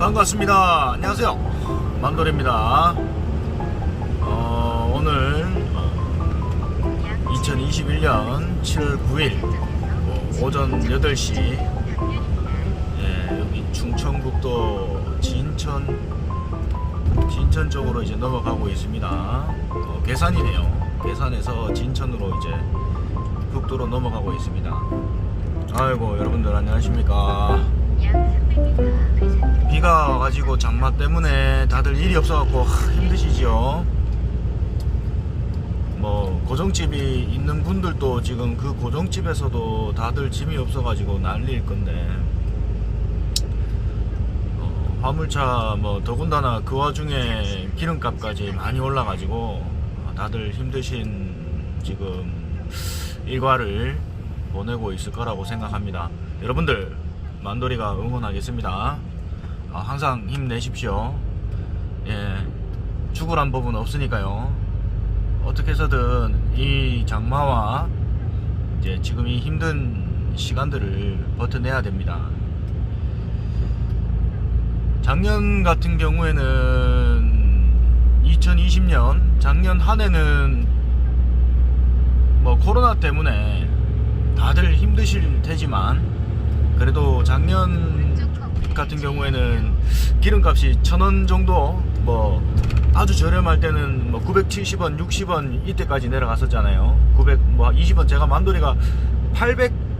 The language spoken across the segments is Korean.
반갑습니다. 안녕하세요. 만돌입니다. 어, 오늘 2021년 7월 9일 오전 8시 예, 여기 충청북도 진천 진천 쪽으로 이제 넘어가고 있습니다. 어, 계산이네요. 계산에서 진천으로 이제 북도로 넘어가고 있습니다. 아이고 여러분들 안녕하십니까? 비가 와가지고 장마 때문에 다들 일이 없어갖고 하, 힘드시지요. 뭐 고정집이 있는 분들도 지금 그 고정집에서도 다들 짐이 없어가지고 난리일 건데 어, 화물차 뭐 더군다나 그 와중에 기름값까지 많이 올라가지고 어, 다들 힘드신 지금 일과를 보내고 있을 거라고 생각합니다. 여러분들 만돌이가 응원하겠습니다. 아, 항상 힘내십시오. 예, 죽으란 법은 없으니까요. 어떻게 해서든 이 장마와 이제 지금 이 힘든 시간들을 버텨내야 됩니다. 작년 같은 경우에는 2020년 작년 한 해는 뭐 코로나 때문에 다들 힘드실 테지만 그래도 작년 같은 경우에는 기름값이 천 원 정도 뭐 아주 저렴할 때는 뭐 970원, 60원 이때까지 내려갔었잖아요. 900뭐 20원 제가 만돌이가 800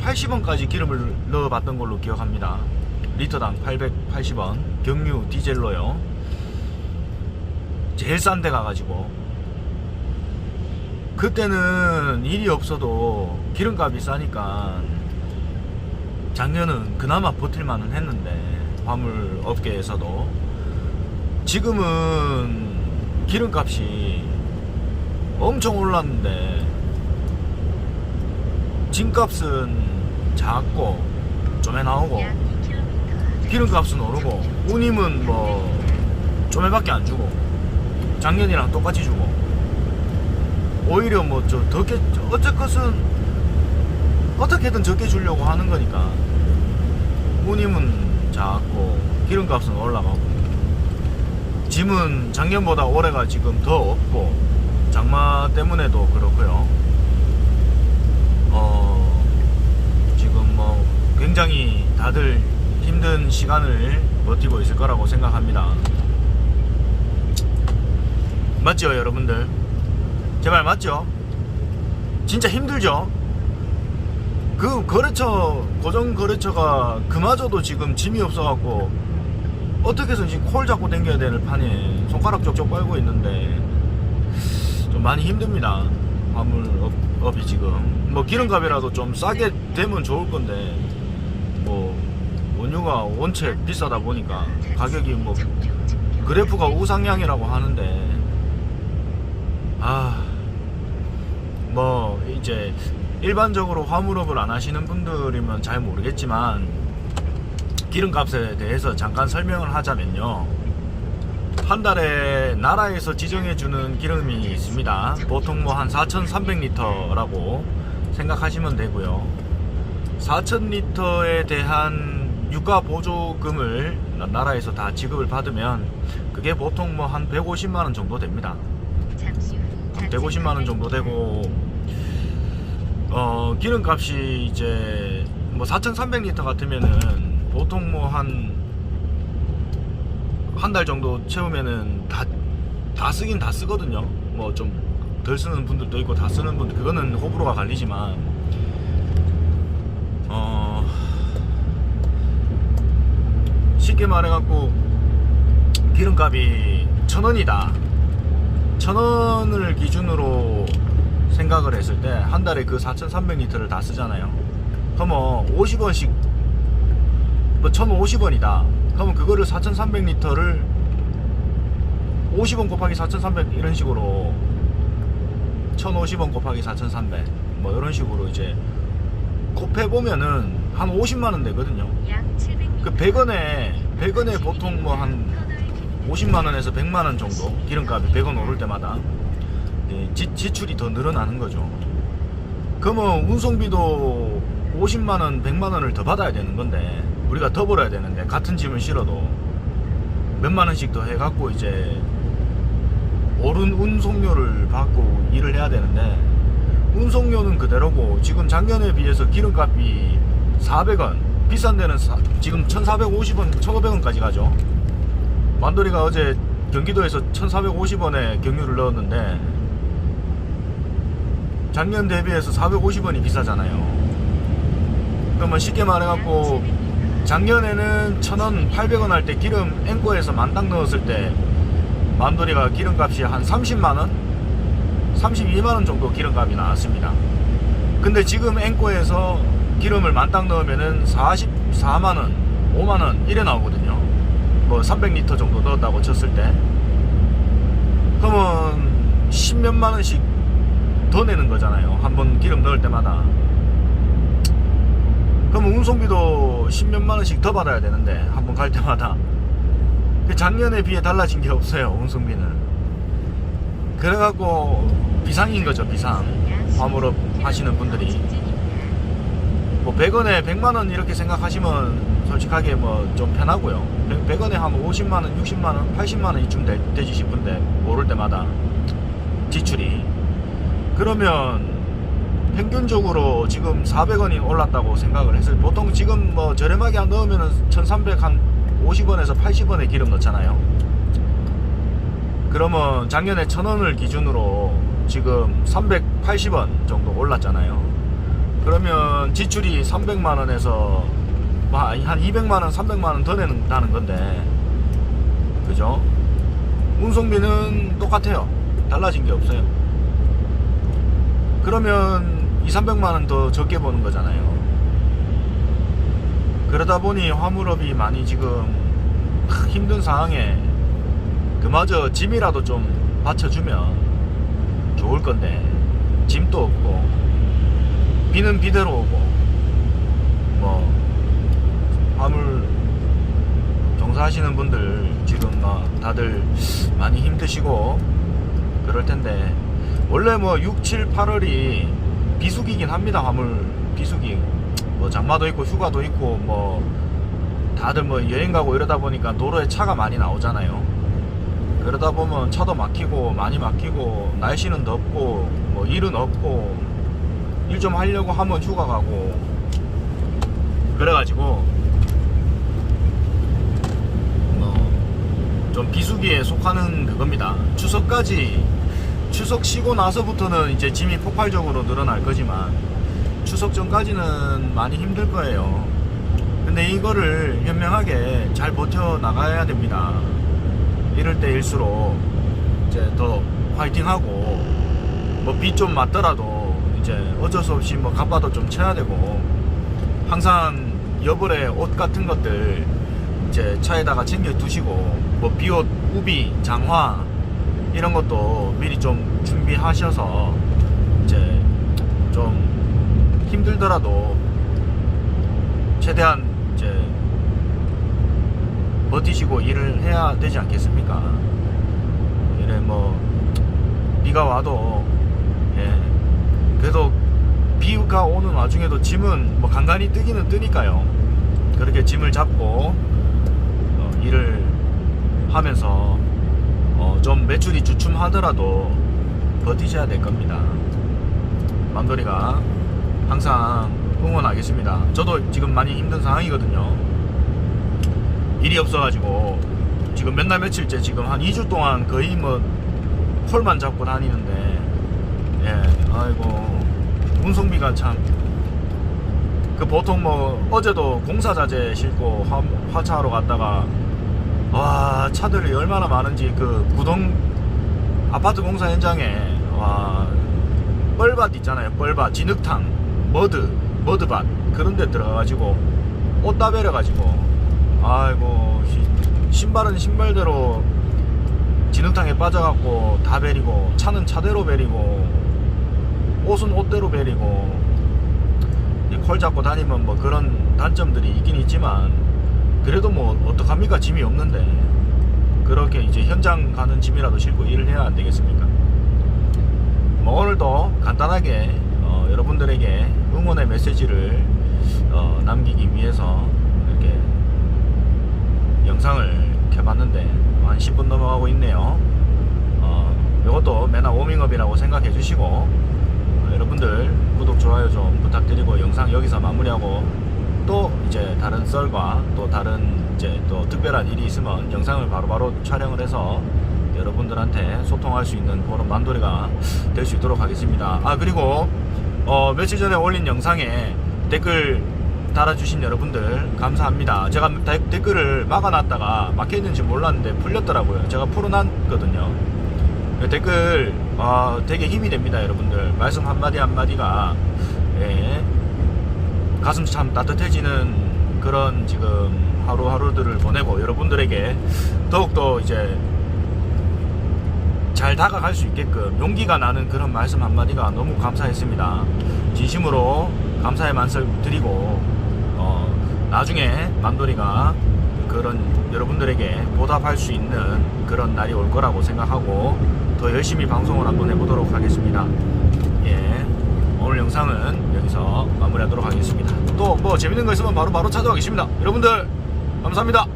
880원까지 기름을 넣어봤던 걸로 기억합니다. 리터당 880원 경유 디젤로요. 제일 싼 데 가가지고 그때는 일이 없어도 기름값이 싸니까 작년은 그나마 버틸만은 했는데 화물 업계에서도. 지금은 기름값이 엄청 올랐는데 짐값은 작고 좀에 나오고 기름값은 오르고 운임은 뭐 좀에밖에 안 주고 작년이랑 똑같이 주고. 오히려 뭐저 덕게 어쨌것은 어떻게든 적게 주려고 하는 거니까. 운임은 작고 기름값은 올라가고. 짐은 작년보다 올해가 지금 더 없고 장마 때문에도 그렇고요. 어 지금 뭐 굉장히 다들 힘든 시간을 버티고 있을 거라고 생각합니다. 맞죠 여러분들? 제말 맞죠? 진짜 힘들죠 그 거래처 고정 거래처가 그마저도 지금 짐이 없어갖고 어떻게 해서 지금 콜 잡고 당겨야 되는 판에 손가락 쪽쪽 빨고 있는데 좀 많이 힘듭니다. 화물 업, 업이 지금. 뭐 기름값이라도 좀 싸게 되면 좋을 건데 뭐 원유가 원체 비싸다 보니까 가격이 뭐 그래프가 우상향이라고 하는데 아 뭐 이제 일반적으로 화물업을 안 하시는 분들이면 잘 모르겠지만 기름값에 대해서 잠깐 설명을 하자면요. 한 달에 나라에서 지정해주는 기름이 있습니다. 보통 뭐 한 4,300리터라고 생각하시면 되고요. 4,000리터에 대한 유가 보조금을 나라에서 다 지급을 받으면 그게 보통 뭐 한 150만원 정도 됩니다. 150만원 정도 되고 어 기름값이 이제 뭐 4,300리터 같으면은 보통 뭐 한 한 달 정도 채우면은 다 다 쓰긴 다 쓰거든요. 뭐 좀 덜 쓰는 분들도 있고 다 쓰는 분들 그거는 호불호가 갈리지만 어 쉽게 말해갖고 기름값이 천 원이다. 천 원을 기준으로 생각을 했을 때 한 달에 그 4,300리터를 다 쓰잖아요. 그러면 50원씩 뭐 1,050원이다. 그러면 그거를 4,300리터를 50원 곱하기 4,300 이런 식으로 1,050원 곱하기 4,300 뭐 이런 식으로 이제 곱해 보면은 한 50만 원 되거든요. 그 100원에 100원에 보통 뭐 한 50만 원에서 100만 원 정도 기름값이 100원 오를 때마다 예, 지, 지출이 더 늘어나는 거죠. 그러면 운송비도 50만 원, 100만 원을 더 받아야 되는 건데 우리가 더 벌어야 되는데 같은 짐을 실어도 몇만 원씩 더 해갖고 이제 오른 운송료를 받고 일을 해야 되는데 운송료는 그대로고 지금 작년에 비해서 기름값이 400원 비싼 데는 사- 지금 1450원 1500원까지 가죠 만돌이가 어제 경기도에서 1450원에 경유를 넣었는데 작년 대비해서 450원이 비싸잖아요. 그러면 쉽게 말해갖고 작년에는 1000원 800원 할 때 기름 앵코에서 만당 넣었을 때 만돌이가 기름값이 한 30만원? 32만원 정도 기름값이 나왔습니다. 근데 지금 앵코에서 기름을 만땅 넣으면은 44만원 5만원 이래 나오거든요. 뭐 300리터 정도 넣었다고 쳤을 때. 그러면 10몇만원씩 더 내는 거잖아요. 한 번 기름 넣을 때마다. 그러면 운송비도 10몇만 원씩 더 받아야 되는데 한 번 갈 때마다. 그 작년에 비해 달라진 게 없어요 운송비는. 그래갖고 비상인 거죠 비상. 화물업 하시는 분들이. 뭐 100원에 100만원 이렇게 생각하시면 솔직하게 뭐 좀 편하고요. 100, 원에 한 50만원 60만원 80만원 이쯤 되, 되지 싶은데 모를 때마다 지출이 그러면 평균적으로 지금 400원이 올랐다고 생각을 했어요. 보통 지금 뭐 저렴하게 안 넣으면은 1300한 50원에서 80원에 기름 넣잖아요. 그러면 작년에 1000원을 기준으로 지금 380원 정도 올랐잖아요. 그러면 지출이 300만 원에서 한 200만 원 300만 원 더 낸다는 건데. 그죠? 운송비는 똑같아요. 달라진 게 없어요 그러면 2, 300만 원 더 적게 버는 거잖아요. 그러다 보니 화물업이 많이 지금 크, 힘든 상황에 그마저 짐이라도 좀 받쳐주면 좋을 건데 짐도 없고 비는 비대로 오고 뭐 화물 종사하시는 분들 지금 막 다들 많이 힘드시고 그럴 텐데 원래 뭐 6, 7, 8월이 비수기긴 합니다. 화물 비수기. 뭐 장마도 있고 휴가도 있고 뭐 다들 뭐 여행 가고 이러다 보니까 도로에 차가 많이 나오잖아요. 그러다 보면 차도 막히고 많이 막히고 날씨는 덥고 뭐 일은 없고 일 좀 하려고 하면 휴가 가고 그래가지고 뭐 좀 비수기에 속하는 그겁니다. 추석까지 추석 쉬고 나서부터는 이제 짐이 폭발적으로 늘어날 거지만 추석 전까지는 많이 힘들 거예요. 근데 이거를 현명하게 잘 버텨 나가야 됩니다. 이럴 때일수록 이제 더 화이팅하고 뭐 비 좀 맞더라도 이제 어쩔 수 없이 뭐 갑바도 좀 쳐야 되고 항상 여벌의 옷 같은 것들 이제 차에다가 챙겨 두시고 뭐 비옷, 우비, 장화 이런 것도 미리 좀 준비하셔서 이제 좀 힘들더라도 최대한 이제 버티시고 일을 해야 되지 않겠습니까? 이래 뭐 비가 와도 예 그래도 비가 오는 와중에도 짐은 뭐 간간히 뜨기는 뜨니까요. 그렇게 짐을 잡고 어, 일을 하면서 매출이 주춤하더라도 버티셔야 될 겁니다. 만돌이가 항상 응원하겠습니다. 저도 지금 많이 힘든 상황이거든요. 일이 없어가지고 지금 몇날 며칠째 지금 한 2주 동안 거의 뭐 콜만 잡고 다니는데 예 아이고 운송비가 참 그 보통 뭐 어제도 공사 자재 싣고 화, 화차하러 갔다가 와 차들이 얼마나 많은지 그 구동 아파트 공사 현장에 와 뻘밭 있잖아요 뻘밭. 진흙탕 머드 머드밭. 그런 데 들어가가지고 옷 다 베려가지고 아이고 시- 신발은 신발대로 진흙탕에 빠져갖고 다 베리고 차는 차대로 베리고 옷은 옷대로 베리고 이콜 잡고 다니면 뭐 그런 단점들이 있긴 있지만 그래도 뭐 어떡합니까? 짐이 없는데. 그렇게 이제 현장 가는 짐이라도 싣고 일을 해야 안 되겠습니까? 뭐 오늘도 간단하게 어, 여러분들에게 응원의 메시지를 어, 남기기 위해서 이렇게 영상을 켜봤는데 뭐 한 10분 넘어가고 있네요. 어, 이것도 매나 워밍업이라고 생각해 주시고 어, 여러분들 구독 좋아요 좀 부탁드리고 영상 여기서 마무리하고 또 이제 다른 썰과 또 다른 이제 또 특별한 일이 있으면 영상을 바로 바로 촬영을 해서 여러분들한테 소통할 수 있는 그런 만돌이가 될 수 있도록 하겠습니다. 아 그리고 어, 며칠 전에 올린 영상에 댓글 달아주신 여러분들 감사합니다. 제가 데- 댓글을 막아놨다가 막혀있는지 몰랐는데 풀렸더라고요. 제가 풀어놨거든요. 그 댓글 어, 되게 힘이 됩니다, 여러분들. 말씀 한마디 한마디가 예, 가슴 참 따뜻해지는 그런 지금 하루하루들을 보내고 여러분들에게 더욱더 이제 잘 다가갈 수 있게끔 용기가 나는 그런 말씀 한마디가 너무 감사했습니다. 진심으로 감사의 말씀 드리고 어, 나중에 만돌이가 그런 여러분들에게 보답할 수 있는 그런 날이 올 거라고 생각하고 더 열심히 방송을 한번 해보도록 하겠습니다. 예, 오늘 영상은 여기서 마무리하도록 하겠습니다. 또 뭐 재밌는 거 있으면 바로 바로 찾아가겠습니다. 여러분들 감사합니다.